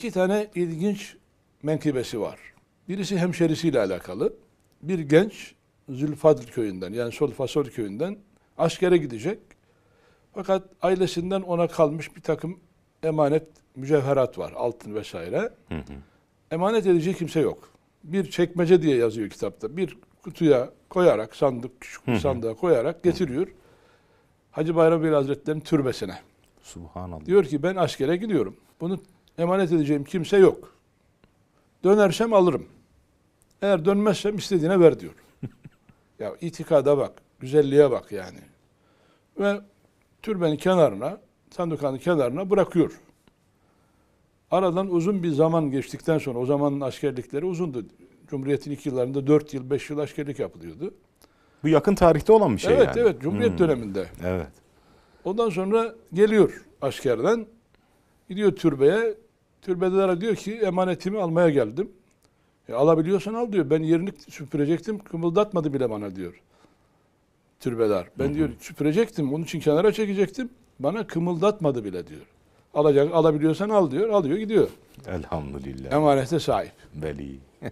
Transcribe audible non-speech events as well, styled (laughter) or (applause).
İki tane ilginç menkıbesi var. Birisi hemşerisiyle alakalı. Bir genç Zülfadl köyünden yani Solfasol köyünden askere gidecek. Fakat ailesinden ona kalmış bir takım emanet mücevherat var. Altın vesaire. Emanet edeceği kimse yok. Bir çekmece diye yazıyor kitapta. Bir kutuya koyarak, sandık, küçük bir sandığa koyarak getiriyor. Hacı Bayram Veli Hazretleri'nin türbesine. Subhanallah. Diyor ki ben askere gidiyorum. Bunu emanet edeceğim kimse yok. Dönersem alırım. Eğer dönmezsem istediğine ver diyor. (laughs) ya itikada bak, güzelliğe bak yani. Ve türbenin kenarına, sandukanın kenarına bırakıyor. Aradan uzun bir zaman geçtikten sonra, o zamanın askerlikleri uzundu. Cumhuriyet'in ilk yıllarında 4 yıl, 5 yıl askerlik yapılıyordu. Bu yakın tarihte olan bir şey evet, yani. evet, Cumhuriyet Hmm. döneminde. Evet. Ondan sonra geliyor askerden. Gidiyor türbeye. Türbedelere diyor ki emanetimi almaya geldim. E, alabiliyorsan al diyor. Ben yerini süpürecektim. Kımıldatmadı bile bana diyor. Türbeler. Ben diyor süpürecektim. Onun için kenara çekecektim. Bana kımıldatmadı bile diyor. Alacak, alabiliyorsan al diyor. Alıyor gidiyor. Elhamdülillah. Emanete sahip. Veli. (laughs)